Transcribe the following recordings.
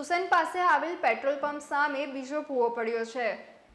સુસન પાસે આવેલ petrol pump સામે બીજો ભૂવો પડ્યો છે.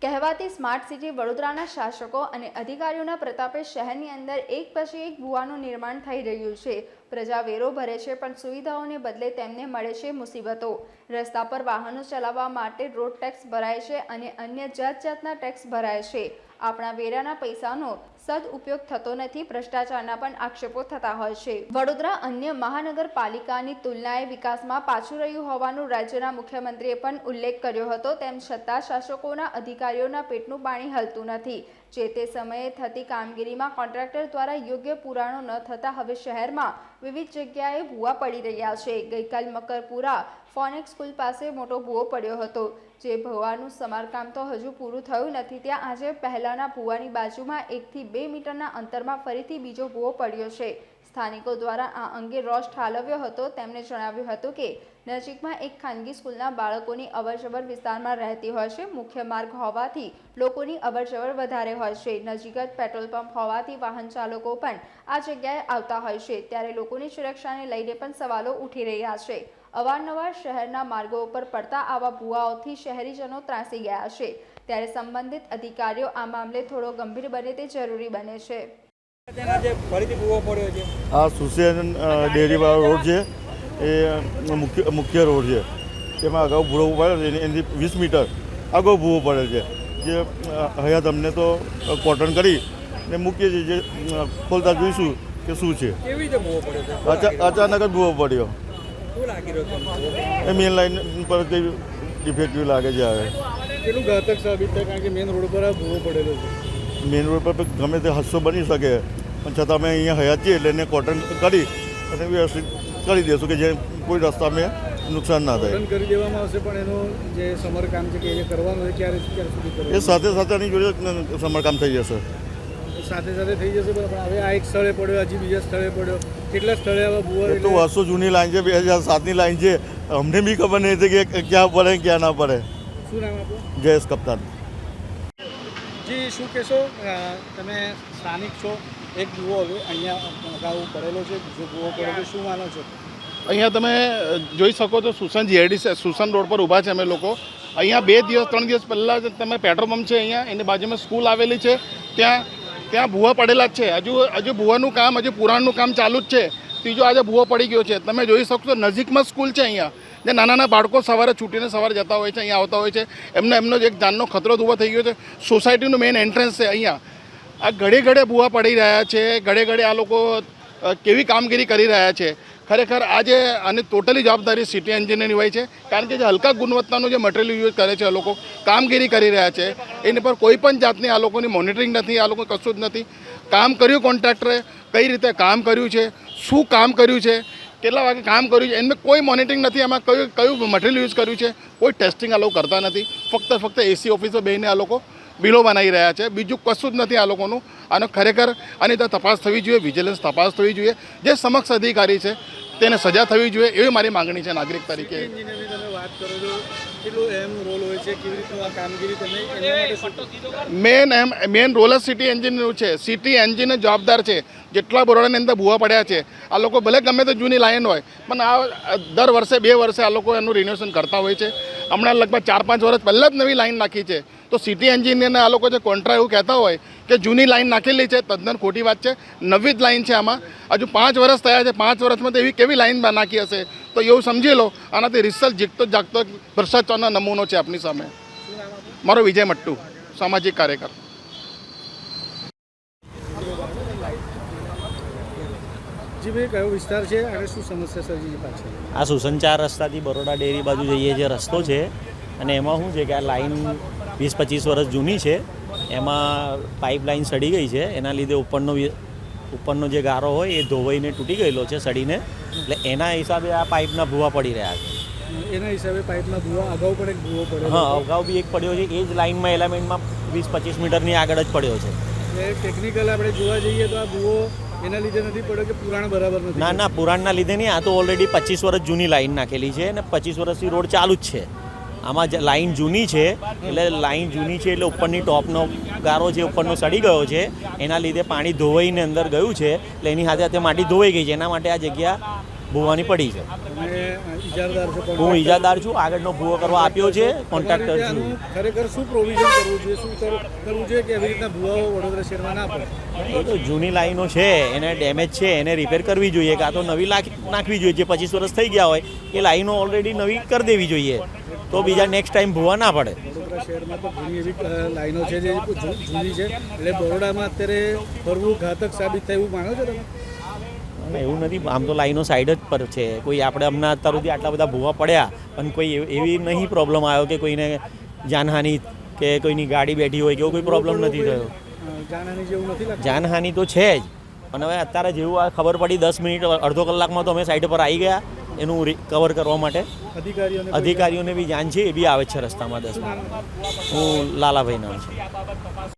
કહેવાતી સ્માર્ટ સિટી વડોદરાના શાસકો અને અધિકારીઓના પ્રતાપે શહેરની અંદર એક પછી એક ભૂવાનું નિર્માણ થઈ રહ્યું છે. પ્રજા વેરો ભરે છે, પણ સુવિધાઓને બદલે તેમને મળે છે મુસીબતો. રસ્તા પર વાહનો ચલાવવા માટે રોડ ટેક્સ ભરાય છે અને અન્ય જાત જાતના ટેક્સ ભરાય છે. આપણા વેરાના પૈસાનો સદઉપયોગ થતો નથી, ભ્રષ્ટાચારના પણ આક્ષેપો થતા હોય છે. વડોદરા અન્ય મહાનગરપાલિકાની તુલનાએ વિકાસમાં પાછું રહ્યું હોવાનું રાજ્યના મુખ્યમંત્રીએ પણ ઉલ્લેખ કર્યો હતો, તેમ છતાં શાસકોના અધિકારીઓના પેટનું પાણી હલતું નથી. જે તે સમયે થતી કામગીરીમાં કોન્ટ્રાક્ટર દ્વારા યોગ્ય પુરાણો ન થતા હવે શહેરમાં વિવિધ જગ્યાએ ભૂવા પડી રહ્યા છે. ગઈકાલ મકરપુરા ફોનેક સ્કૂલ પાસે મોટો ભૂવો પડ્યો હતો. જે ભવાનું સમારકામ તો હજુ પૂરું થયું નથી. ત્યાં આજે પહેલાંના ભૂવાની બાજુમાં એકથી બે મીટરના અંતરમાં ફરીથી બીજો ભૂવો પડ્યો છે. સ્થાનિકો દ્વારા આ અંગે રોષ ઠાલવ્યો હતો. તેમણે જણાવ્યું હતું કે, નજીકમાં એક ખાનગી સ્કૂલના બાળકોની અવરજવર વિસ્તારમાં રહેતી હોય છે. મુખ્ય માર્ગ હોવાથી લોકોની અવરજવર વધારે હોય છે. નજીક જ પેટ્રોલ પંપ હોવાથી વાહન ચાલકો પણ આ જગ્યાએ આવતા હોય છે. ત્યારે લોકોની સુરક્ષાને લઈને પણ સવાલો ઉઠી રહ્યા છે. અવારનવાર શહેરના માર્ગો ઉપર પડતા આવા ભૂવાઓથી શહેરીજનો ત્રાસી ગયા છે. ત્યારે સંબંધિત અધિકારીઓ આ મામલે થોડો ગંભીર બને તે જરૂરી બને છે. તેના જે ભૂવો પડ્યો છે? આ સુસેન ડેરીવાળો રોડ છે. એ મુખ્ય મુખ્ય રોડ છે. તેમાં અગાઉ ભૂવો પડે છે. એની- વીસ મીટર અગાઉ ભૂવો પડે છે. જે હયાત અમને તો કોટન કરી ને મૂકીએ છીએ. જે ખોલતા જોઈશું કે શું છે. કેવી રીતે ભૂવો પડ્યો છે? અચા અચાનક જ ભૂવો પડ્યો. એ મેન લાઈન પર કંઈ ડિફેક્ટિવ લાગે છે હવે. કેટલું ઘાતક સાબિત થાય કારણ કે મેન રોડ પર આ ભૂવો પડેલો છે. મેન રોડ પર ગમે તે હાદસો બની શકે પણ છતાં અમે અહીંયા હયાત છીએ એટલે એને કોટન કરી અને વ્યવસ્થિત કરી દઈશું કે જે કોઈ રસ્તામાં નુકસાન ના થાય. કરી દેવામાં આવશે પણ એનું જે સમરકામ છે કે એ કરવાનું હોય ક્યારે ક્યારે સુધી એ સાથે સાથે આની જોડે સમરકામ થઈ જશે. સાથે સાથે થઈ જશે પણ હવે આ એક સ્થળે પડ્યો હજી બીજા સ્થળે પડ્યો. કેટલા સ્થળે આવા ભૂવા તો એટલે વર્ષો જૂની લાઈન છે બે હજાર સાતની લાઈન છે. અમને બી ખબર નહીં હતી કે ક્યાં પડે ક્યાં ના પડે. શું નામ આપણું જયેશ કપ્તાન. જી શું કહેશો? તમે સ્થાનિક છો એક જુઓ હવે અહીંયા અગાઉ પડેલો છે બીજો જુઓ પડેલો શું માનો છો? અહીંયા તમે જોઈ શકો છો સુસન જીઆઈડી સુસન રોડ પર ઊભા છે અમે લોકો. અહીંયા બે દિવસ ત્રણ દિવસ પહેલાં જ તમે પેટ્રોલ પંપ છે અહીંયા એની બાજુમાં સ્કૂલ આવેલી છે. ત્યાં ત્યાં ભૂવા પડેલા જ છે. હજુ હજુ ભૂવાનું કામ, હજુ પુરાણનું કામ ચાલુ જ છે. ત્રીજો આજે ભૂવો પડી ગયો છે. તમે જોઈ શકશો, નજીકમાં સ્કૂલ છે અહીંયા. જે નાના નાના બાળકો સવારે છૂટીને સવારે જતા હોય છે, અહીંયા આવતા હોય છે. એમનો એમનો એક જાનનો ખતરો ઊભો થઈ ગયો છે. સોસાયટીનું મેઇન એન્ટ્રન્સ છે અહીંયા. આ ઘડે ઘડે ભૂવા પડી રહ્યા છે. ઘડે ઘડે આ લોકો કેવી કામગીરી કરી રહ્યા છે. ખરેખર આજે આની ટોટલી જવાબદારી સિટી એન્જિનિયરની હોય છે. કારણ કે જે હલકા ગુણવત્તાનું જે મટીરિયલ યુઝ કરે છે આ લોકો, કામગીરી કરી રહ્યા છે, એની પર કોઈ પણ જાતની આ લોકોની મોનિટરિંગ નથી, આ લોકો કશું જ નથી. કામ કર્યું કોન્ટ્રાક્ટરે કઈ રીતે કામ કર્યું છે, શું કામ કર્યું છે, કેટલા વાગે કામ કર્યું છે, એમને કોઈ મોનિટરિંગ નથી, એમાં કયું કયું મટીરિયલ યુઝ કર્યું છે, કોઈ ટેસ્ટિંગ આ લોકો કરતા નથી. ફક્ત ફક્ત એસી ઓફિસો બેહીને આ લોકો બિલો બનાવી રહ્યા છે. બીજું કશું જ નથી આ લોકોનું. આનો ખરેખર આની તપાસ થવી જોઈએ વિજિલન્સ તપાસ થવી જોઈએ. જે સમક્ષ અધિકારી છે તેને સજા થવી જોઈએ એવી મારી માંગણી છે નાગરિક તરીકે. એન્જિનિયરની તમે વાત કરો છો કેટલું એમ રોલ હોય છે કેવી રીતનું આ કામગીરી તમે એના માટે શું મેન એમ મેન રોલ જ સિટી એન્જિનનું છે. સિટી એન્જિન જવાબદાર છે. જેટલા બરોડાની અંદર ભૂવા પડ્યા છે આ લોકો ભલે ગમે તે જૂની લાઈન હોય પણ આ દર વર્ષે બે વર્ષે આ લોકો એનું રિનોવેશન કરતા હોય છે. હમણાં લગભગ ચાર પાંચ વર્ષ પહેલાં જ નવી લાઈન નાખી છે. તો સિટી એન્જિનિયરને આ લોકો જે કોન્ટ્રા એવું કહેતા હોય કે જૂની લાઈન નાખેલી છે તદ્દન ખોટી વાત છે નવી જ લાઈન છે આમાં. હજુ પાંચ વર્ષ થયા છે પાંચ વર્ષમાં તો એવી કેવી લાઇન નાખી હશે? તો એવું સમજી લો આનાથી રિસલ્ટ જીતતો જાગતો એક ભ્રષ્ટાચારનો નમૂનો છે આપની સામે. મારો વિજય મટ્ટુ સામાજિક કાર્યકર. કયો વિસ્તાર છે? અને શું સમસ્યા સર્જી પાછળ? આ સુસંચાર રસ્તાથી બરોડા ડેરી બાજુ જઈએ જે રસ્તો છે અને એમાં શું છે કે આ લાઈન વીસ પચીસ વર્ષ જૂની છે. એમાં પાઇપ લાઈન સડી ગઈ છે. એના લીધે ઉપરનો ઉપરનો જે ગારો હોય એ ધોવાઈને તૂટી ગયેલો છે સડીને. એટલે એના હિસાબે આ પાઇપના ભૂવા પડી રહ્યા છે. એના હિસાબે પાઇપના ભૂવા અગાઉ પણ એક ભૂવો પડ્યો હા અગાઉ બી એક પડ્યો છે. એ જ લાઇનમાં એલામેન્ટમાં વીસ પચીસ મીટરની આગળ જ પડ્યો છે. ટેકનિકલ આપણે જોવા જઈએ તો આ ભૂવો એના લીધે નથી પડ્યો કે પુરાણ બરાબર નથી ના ના પુરાણના લીધે નહીં. આ તો ઓલરેડી પચીસ વર્ષ જૂની લાઈન નાખેલી છે અને પચીસ વર્ષથી રોડ ચાલુ જ છે. આમાં જે લાઈન જૂની છે એટલે લાઈન જૂની છે એટલે ઉપરની ટોપનો ગારો જે ઉપરનો સડી ગયો છે એના લીધે પાણી ધોવાઈને અંદર ગયું છે એટલે એની સાથે સાથે માટી ધોવાઈ ગઈ છે એના માટે આ જગ્યા ભૂવાની પડી છે. હું ઈજાદાર છું આગળનો ભૂવો કરવા આપ્યો છે કોન્ટ્રાક્ટર છું ખરેખર શું પ્રોવિઝન કરવું જોઈએ શું કરવું જોઈએ કે એવી રીતના ભૂવાઓ વડોદરા શહેરમાં ના પડે? એ તો જૂની લાઈનો છે એને ડેમેજ છે એને રિપેર કરવી જોઈએ કાં તો નવી નાખવી જોઈએ જે પચીસ વર્ષ થઈ ગયા હોય એ લાઈનો ઓલરેડી નવી કરી દેવી જોઈએ. તો બીજા નેક્સ્ટ ટાઈમ ભૂવા ના પડે. વડોદરા શહેરમાં તો ઘણી એવી લાઈનો છે જે જૂની છે. એટલે બરોડામાં અત્યારે ફરવું ઘાતક સાબિત થાય એવું માનો છો તમે? એવું નથી. આમ તો લાઈનો સાઈડ જ પર છે. કોઈ આપણે હમણાં અત્યાર સુધી આટલા બધા ભૂવા પડ્યા પણ કોઈ એવ- નહીં પ્રોબ્લેમ આવ્યો કે કોઈને જાનહાનિ કે કોઈની ગાડી બેઠી હોય કે એવો કોઈ પ્રોબ્લેમ નથી થયો. જાનહાનિ તો છે જ. પણ હવે અત્યારે જેવું આ ખબર પડી દસ મિનિટ અડધો કલાકમાં તો અમે સાઈડ પર આવી ગયા. એનું કવર કરવા માટે અધિકારીઓને બી જાણ છે એ બી આવે છે રસ્તામાં દસ હું લાલાભાઈ નામ છે.